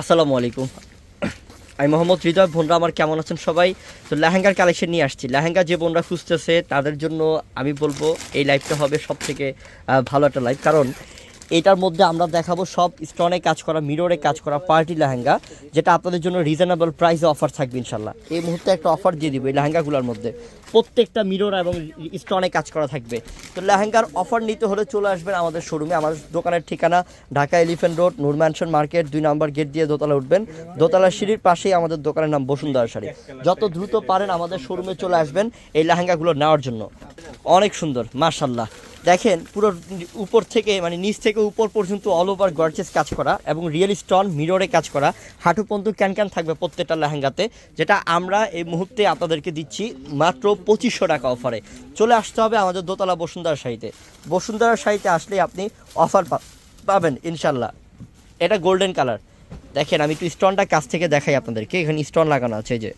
আসসালামু আলাইকুম। আমি মোহাম্মদ হৃদয়, বোনরা আমার কেমন আছেন সবাই? তো লেহেঙ্গার কালেকশন নিয়ে আসছি। লেহেঙ্গা যে বোনরা খুঁজতেছে, তাদের জন্য আমি বলব এই লাইফটা হবে সব থেকে ভালো একটা লাইফ কারণ এটার মধ্যে আমরা দেখাবো সব স্টোনে কাজ করা মিররে কাজ করা পার্টি লেহেঙ্গা, যেটা আপনাদের জন্য রিজনেবল প্রাইসে অফার থাকবে ইনশাল্লাহ এই মুহূর্তে একটা অফার দিয়ে দিব এই লেহেঙ্গাগুলোর মধ্যে। প্রত্যেকটা মিরর এবং স্টোনে কাজ করা থাকবে। তো লেহেঙ্গার অফার নিতে হলে চলে আসবেন আমাদের শোরুমে আমাদের দোকানের ঠিকানা Dhaka elephant road, Noor mansion market, দুই নম্বর গেট দিয়ে দোতলা উঠবেন। দোতলা সিঁড়ির পাশেই আমাদের দোকানের নাম বসুন্ধরা শাড়ি। যত দ্রুত পারেন আমাদের শোরুমে চলে আসবেন এই লেহেঙ্গাগুলো নেওয়ার জন্য। অনেক সুন্দর মার্শাল্লাহ দেখেন, পুরো উপর থেকে মানে নিচ থেকে উপর পর্যন্ত অল ওভার গর্জেস কাজ করা এবং রিয়েল স্টোন মিররে কাজ করা। হাঁটু পর্যন্ত ক্যান ক্যান থাকবে প্রত্যেকটা লেহেঙ্গাতে, যেটা আমরা এই মুহূর্তে আপনাদেরকে দিচ্ছি মাত্র পঁচিশশো টাকা অফারে চলে আসতে হবে আমাদের দোতলা বসুন্ধরা শাড়িতে বসুন্ধরা শাড়িতে আসলে আপনি অফার পাবেন ইনশাল্লাহ এটা গোল্ডেন কালার দেখেন, আমি একটু স্টোনটা কাছ থেকে দেখাই আপনাদেরকে, এখানে স্টোন লাগানো আছে যে।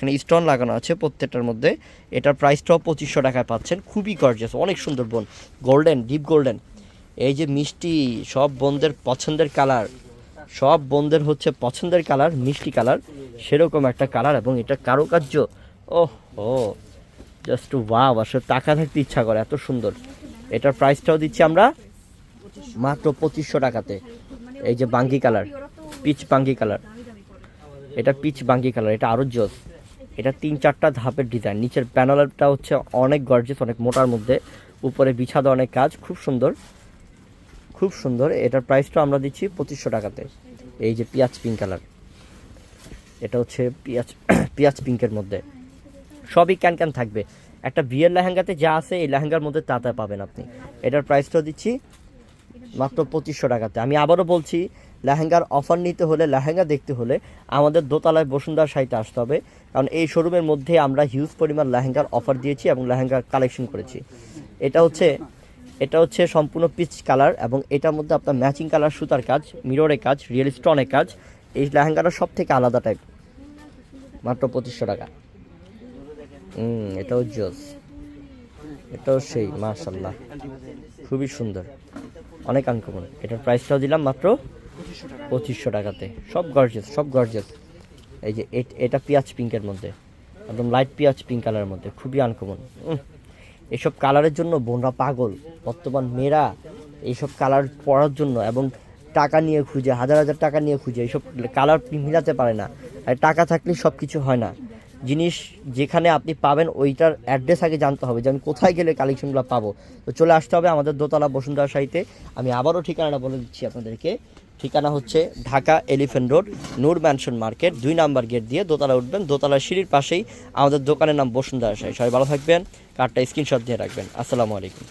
এখানে স্টোন লাগানো আছে প্রত্যেকটার মধ্যে। এটার প্রাইসটাও পঁচিশশো টাকায় পাচ্ছেন। খুবই গর্জিয়াস অনেক সুন্দর বোন। গোল্ডেন ডিপ গোল্ডেন এই যে মিষ্টি, সব বোনদের পছন্দের কালার সব বোনদের হচ্ছে পছন্দের কালার মিষ্টি কালার সেরকম একটা কালার এবং এটা কারুকার্য। ও ও। জাস্ট ওয়াও আসলে টাকা থাকতে ইচ্ছা করে, এত সুন্দর। এটার প্রাইসটাও দিচ্ছি আমরা মাত্র পঁচিশশো টাকাতে। এই যে বাঙ্গি কালার পিচ বাঙ্গি কালার এটা পিচ বাঙ্গি কালার এটা আরও জোস। এটা তিন চারটা ধাপের ডিজাইন নিচের প্যানেলটা হচ্ছে অনেক গর্জেস অনেক মোটার মধ্যে। উপরে বিছাদা অনেক কাজ, খুব সুন্দর। খুব সুন্দর। এটার প্রাইসটা আমরা দিচ্ছি পঁচিশশো টাকাতে। এই যে পিঁয়াজ পিঙ্ক কালার এটা হচ্ছে পিঁয়াজ পিঁয়াজ পিঙ্কের মধ্যে। সবই ক্যান ক্যান থাকবে। একটা বিয়ের লেহেঙ্গাতে যা আছে, এই লেহেঙ্গার মধ্যে তা তা পাবেন আপনি। এটার প্রাইসটা দিচ্ছি মাত্র পঁচিশশো টাকাতে। আমি আবারও বলছি, লেহেঙ্গার অফার নিতে হলে, লেহেঙ্গা দেখতে হলে আমাদের দোতলায় বসুন্ধরা সাইতে আসতে হবে। কারণ এই শোরুমের মধ্যে আমরা হিউজ পরিমাণ লেহেঙ্গার অফার দিয়েছি এবং লেহেঙ্গা কালেকশন করেছি। এটা হচ্ছে এটা হচ্ছে সম্পূর্ণ পিচ কালার এবং এটার মধ্যে আপনার ম্যাচিং কালার সুতার কাজ মিররে কাজ রিয়েল স্টোনের কাজ, এই লেহেঙ্গাটা সব থেকে আলাদা টাইপ মাত্র পঁচিশশো টাকা। হুম এটাও জোস এটাও সেই মার্শাল্লাহ খুবই সুন্দর। অনেক আনকমন এটার প্রাইসটাও দিলাম মাত্র পঁচিশশো টাকাতে। সব গর্জেস সব গর্জেস এই যে এট- পেঁয়াজ পিঙ্কের মধ্যে, একদম লাইট পেঁয়াজ পিঙ্ক কালারের মধ্যে, খুবই আনকমন এসব কালারের জন্য বোনরা পাগল। বর্তমান মেয়েরা এইসব কালার পরার জন্য এবং টাকা নিয়ে খুঁজে, হাজার হাজার টাকা নিয়ে খুঁজে এইসব কালার মিলাতে পারে না। আর টাকা থাকলে সব কিছু হয় না। জিনিস যেখানে আপনি পাবেন, ওইটার অ্যাড্রেস আগে জানতে হবে যে আমি কোথায় গেলে কালেকশনগুলো পাবো। তো চলে আসতে হবে আমাদের দোতলা বসুন্ধরা সাহিতে আমি আবারও ঠিকানাটা বলে দিচ্ছি আপনাদেরকে। ঠিকানা হচ্ছে Dhaka elephant road Noor mansion market দুই নাম্বার গেট দিয়ে দোতলা উঠবেন। দোতলার সিঁড়ির পাশেই আমাদের দোকানের নাম বসুন্ধরা সাহি সবাই ভালো থাকবেন। কার্ডটা স্ক্রিনশট দিয়ে রাখবেন। আসসালামু আলাইকুম।